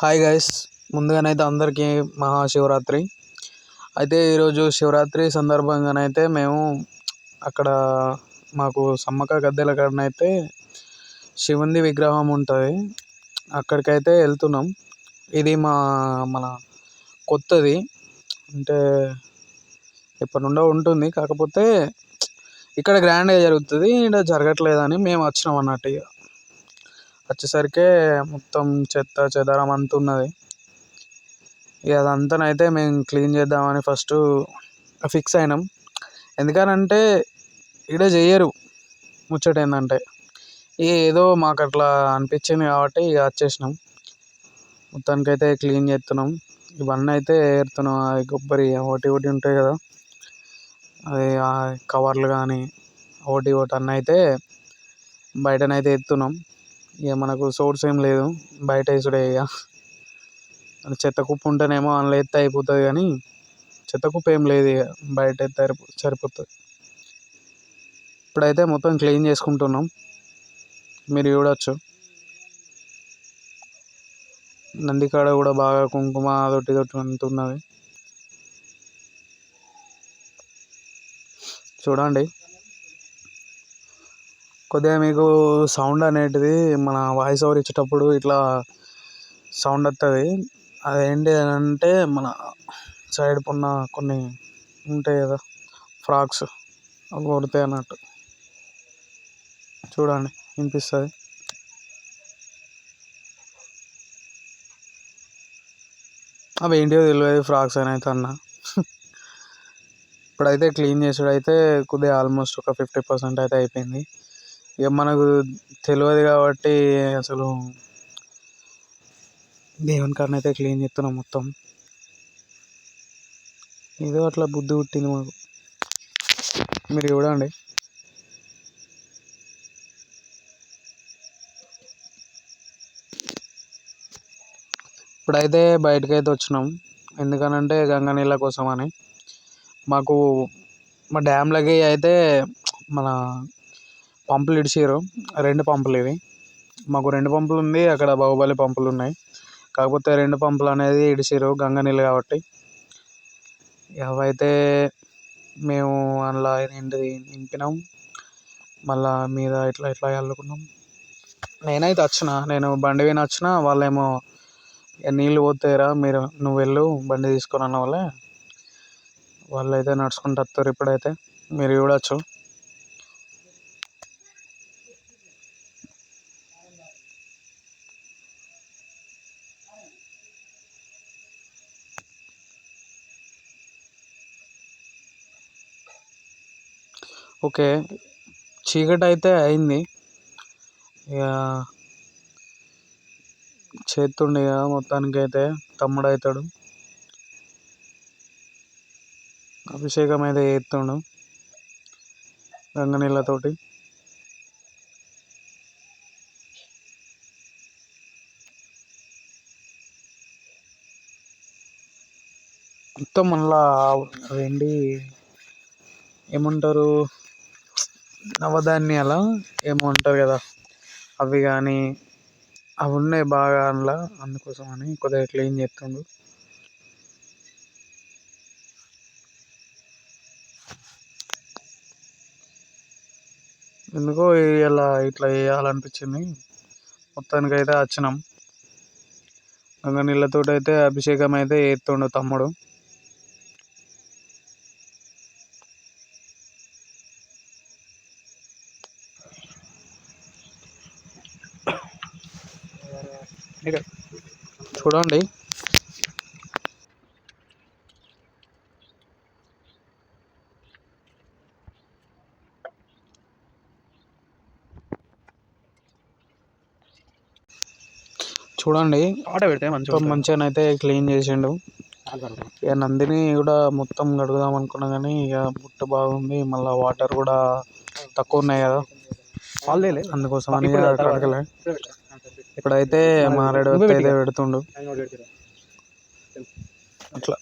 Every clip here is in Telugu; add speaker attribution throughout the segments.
Speaker 1: హాయ్ గైస్ ముందుగానైతే అందరికీ మహాశివరాత్రి. అయితే ఈరోజు శివరాత్రి సందర్భంగానైతే మేము అక్కడ మాకు సమ్మక్క గద్దెల కాడనైతే శివుంది విగ్రహం ఉంటుంది. అక్కడికైతే వెళ్తున్నాం. ఇది మా మన కొత్తది. అంటే ఎప్పటి నుండో ఉంటుంది. కాకపోతే ఇక్కడ గ్రాండ్గా జరుగుతుంది. ఇక్కడ జరగట్లేదని మేము వచ్చినాం అన్నట్టు ఇక వచ్చేసరికి మొత్తం చెత్త చెదారం అంతా ఉన్నది. ఇక అదంతానైతే మేము క్లీన్ చేద్దామని ఫస్ట్ ఫిక్స్ అయినాం. ఎందుకనంటే ఈడ చేయరు ముచ్చట ఏంటంటే ఇక ఏదో మాకు అట్లా అనిపించింది కాబట్టి ఇక వచ్చేసినాం. మొత్తానికి అయితే క్లీన్ చేస్తున్నాం. ఇవన్నీ అయితే ఏరుతున్నాం. అది కొబ్బరి ఒకటి ఒకటి ఉంటాయి కదా. అది కవర్లు కానీ ఒకటి ఒకటి అన్నీ అయితే బయటనైతే ఎత్తున్నాం. ఇక మనకు సోర్స్ ఏం లేదు. బయట వేసుడే ఇక. చెత్త కుప్ప ఉంటేనేమో అందులో ఎత్తే అయిపోతుంది కానీ చెత్త కుప్ప ఏం లేదు ఇక. బయట ఎత్తే సరిపోతుంది. ఇప్పుడైతే మొత్తం క్లీన్ చేసుకుంటున్నాం. మీరు చూడొచ్చు. నందికాడ కూడా బాగా కుంకుమ అదొకటి దొట్టి అంటున్నది. ఉన్నది చూడండి. కొద్దిగా మీకు సౌండ్ అనేటిది మన వాయిస్ ఓవర్ ఇచ్చేటప్పుడు ఇట్లా సౌండ్ వస్తుంది అదేంటి అని అంటే మన సైడ్ ఉన్న కొన్ని ఉంటాయి కదా ఫ్రాక్స్ అవి కొడతాయి అన్నట్టు. చూడండి వినిపిస్తుంది? అవి ఏంటివో తెలియదు ఫ్రాక్స్ అని అయితే అన్న. ఇప్పుడైతే క్లీన్ చేసుడు అయితే కొద్దిగా ఆల్మోస్ట్ ఒక ఫిఫ్టీ పర్సెంట్ అయితే అయిపోయింది. ఇక మనకు తెలియదు కాబట్టి అసలు దేవుని కాడన అయితే క్లీన్ చేస్తున్నాం మొత్తం. ఏదో అట్లా బుద్ధి పుట్టింది మాకు. మీరు చూడండి. ఇప్పుడైతే బయటకు అయితే వచ్చినాం. ఎందుకనంటే గంగా నీళ్ళ కోసం అని మాకు మా డ్యామ్లకి అయితే మన పంపులు ఇడిచారు. రెండు పంపులు ఇవి. మాకు రెండు పంపులు ఉంది. అక్కడ బాహుబలి పంపులు ఉన్నాయి. కాకపోతే రెండు పంపులు అనేది ఇడిచారు. గంగ నీళ్ళు కాబట్టి. అవైతే మేము అందులో ఏంటిది నింపినాం. మళ్ళా మీద ఇట్లా ఇట్లా చల్లుకున్నాం నేనైతే వచ్చిన. నేను బండి పోయిన వచ్చిన. వాళ్ళేమో నీళ్ళు పోతాయిరా మీరు నువ్వు వెళ్ళు బండి తీసుకొని అన్న వాళ్ళే. వాళ్ళు అయితే నడుచుకుంటూ వస్తారు ఇప్పుడైతే. మీరు చూడొచ్చు ఓకే. చీకటి అయితే అయింది. ఇక చేస్తుండే ఇక మొత్తానికి అయితే తమ్ముడు అవుతాడు అభిషేకం అయితే చేస్తుండు గంగనీళ్ళతోటి. మొత్తం మళ్ళా అదేంటి ఏమంటారు? నవధాన్యాల ఏమో అంటారు కదా. అవి కానీ అవి ఉన్నాయి బాగా అందులో అందుకోసం అని కొద్దిగా క్లీన్ చేస్తుండు. ఎందుకో ఇలా ఇట్లా చేయాలనిపించింది. మొత్తానికి అయితే వచ్చినాం. గంగ నీళ్ళతోటి అయితే అభిషేకం అయితే చేస్తుండు తమ్ముడు. చూడండి. చూడండి.
Speaker 2: ఆట పెడితే
Speaker 1: మొత్తం మంచిగా అయితే క్లీన్ చేసిండు. ఇక నందిని కూడా మొత్తం కడుగుదాం అనుకున్నా కానీ ఇక బుట్ట బాగుంది. మళ్ళీ వాటర్ కూడా తక్కువ ఉన్నాయి కదా. అందుకోసం అని కడగలే ఇప్పుడైతే మారేడు అయితే పెడుతుండు. అట్లా.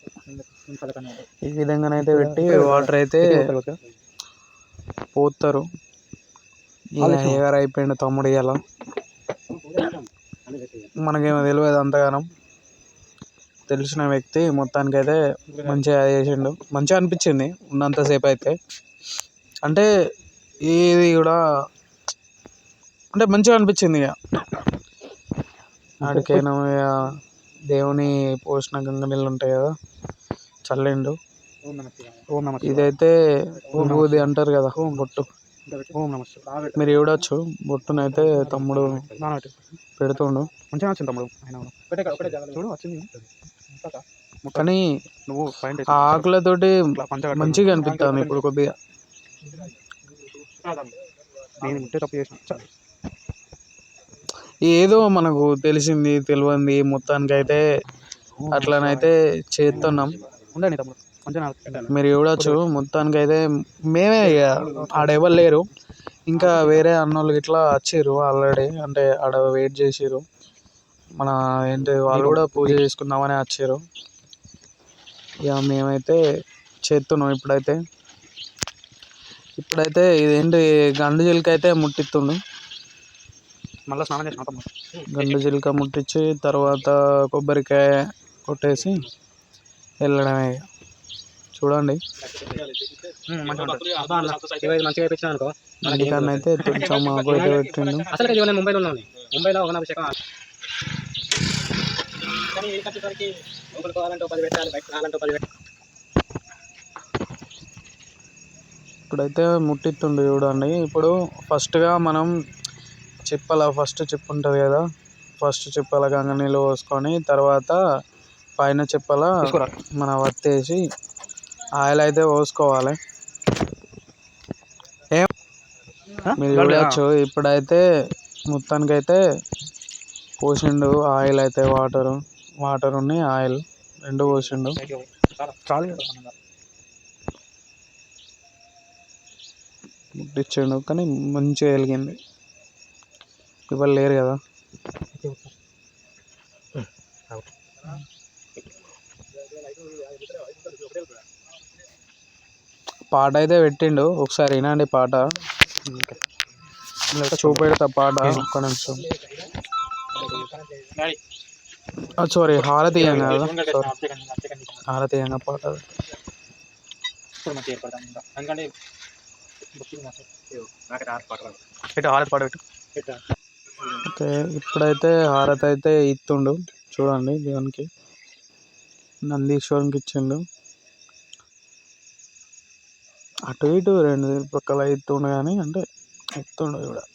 Speaker 1: ఈ విధంగానైతే పెట్టి వాటర్ అయితే పోతారు ఎవరు అయిపోయిండు తమ్ముడు ఇవాళ మనకేమో తెలియదు అంతగానం. తెలిసిన వ్యక్తి మొత్తానికైతే మంచిగా చేసిండు. మంచిగా అనిపించింది ఉన్నంతసేపు అయితే. అంటే ఏది కూడా అంటే మంచిగా అనిపించింది ఇక. ఆడికైనా దేవుని పోసిన గంగ నీళ్ళు ఉంటాయి కదా చల్లిండు. ఇదైతే విభూది అంటారు కదా బొట్టు. మీరు చూడొచ్చు బొట్టునైతే తమ్ముడు పెడుతుండు.
Speaker 2: మంచిగా వచ్చింది తమ్ముడు. చూడు వచ్చింది.
Speaker 1: కానీ
Speaker 2: నువ్వు
Speaker 1: ఆకులతోటి మంచిగా అనిపిస్తుంది ఇప్పుడు కొద్దిగా.
Speaker 2: నేను ఉంటే తప్పు చేసిన.
Speaker 1: ఏదో మనకు తెలిసింది తెలియంది మొత్తానికైతే అట్లనైతే చేస్తున్నాం మీరు చూడొచ్చు మొత్తానికైతే మేమే ఇక ఆడెవరు లేరు ఇంకా వేరే అన్నోళ్ళు ఇట్లా వచ్చిర్రు ఆల్రెడీ అంటే ఆడ వెయిట్ చేసిర్రు. మన ఏంటి వాళ్ళు కూడా పూజ చేసుకుందామని వచ్చారు ఇక మేమైతే చేస్తున్నాం ఇప్పుడైతే. ఇప్పుడైతే ఇదేంటి గండు చిలుక అయితే ముట్టిస్తుండు
Speaker 2: మళ్ళీ స్నానం చేసిన
Speaker 1: గండు చిలుక ముట్టించి తర్వాత కొబ్బరికాయ కొట్టేసి వెళ్ళడమే. చూడండి. ఇంటికన్నా అయితే కొంచెం మాకు అయితే పెట్టిండు.
Speaker 2: అసలు ఇది నేను ముంబైలో ఉన్నాను ముంబైలో ఒక అభిషేకం కానీ ఇక్కడికి వచ్చేసరికి లోపలికి పోవాలంటే ఒక పది పెట్టాలి బయట రావాలంటే ఒక పది పెట్టాలి.
Speaker 1: ఇప్పుడైతే ముట్టిస్తుండు చూడండి. ఇప్పుడు ఫస్ట్గా మనం చిప్పల? ఫస్ట్ చిప్ ఉంటుంది కదా. ఫస్ట్ చిప్పల గంగ నీళ్ళు పోసుకొని తర్వాత పైన చిప్పల. మన వత్తేసి ఆయిల్ అయితే పోసుకోవాలి. ఏం? మీరు చూడవచ్చు ఇప్పుడైతే మొత్తానికైతే పోసిండు ఆయిల్ అయితే వాటర్. వాటర్ ఉన్నాయి ఆయిల్ రెండు పోసిండు. ముట్టించిండు కానీ మంచిగా వెలిగింది. ఇవాళ లేరు కదా. పాట అయితే పెట్టిండు. ఒకసారి వినండి పాట. చూపెడతా పాట ఒక్క నిమిషం. సారీ హారతి కదా. హారతి పాట.
Speaker 2: పెట్టు హారతి పాట పెట్టు.
Speaker 1: ఓకే ఇప్పుడైతే హారతి అయితే ఇస్తుండు చూడండి దేవునికి. నందీశ్వరునికి ఇచ్చిండు. అటు ఇటు రెండు పక్కల ఇస్తుండు కానీ అంటే ఇస్తుండు చూడాలి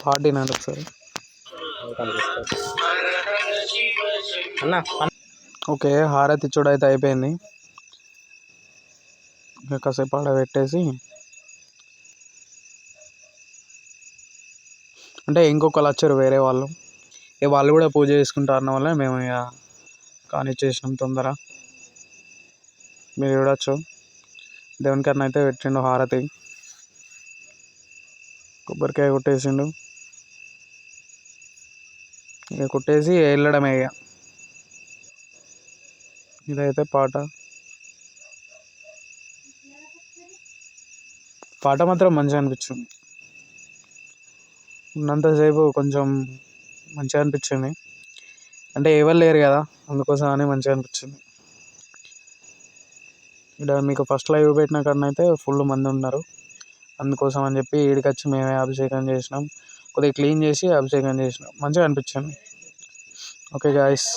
Speaker 1: పాటినాడు ఒకసారి.
Speaker 2: అన్న
Speaker 1: ఓకే హారతి అయితే అయిపోయింది. ఇంకా కాసేపు ఆడబెట్టేసి అంటే ఇంకొకరు వచ్చారు వేరే వాళ్ళు. ఇక వాళ్ళు కూడా పూజ చేసుకుంటారు అన్న వల్ల మేము ఇక కానిచ్చేసినాం తొందర. మీరు చూడొచ్చు. దేవుని కన్నా అయితే పెట్టిండు హారతి. కొబ్బరికాయ కొట్టేసిండు. ఇక కొట్టేసి వెళ్ళడమే ఇక. ఇదైతే పాట. పాట మాత్రం మంచిగా అనిపించింది. ఉన్నంతసేపు కొంచెం మంచిగా అనిపించింది. అంటే ఎవరు లేరు కదా అందుకోసం అని మంచిగా అనిపించింది. ఇక్కడ మీకు ఫస్ట్ లైవ్ పెట్టిన కన్నా అయితే ఫుల్ మంది ఉన్నారు. అందుకోసం అని చెప్పి ఈడికి వచ్చి మేమే అభిషేకం చేసినాం. కొద్దిగా క్లీన్ చేసి అభిషేకం చేసినాం. మంచిగా అనిపించింది. Okay guys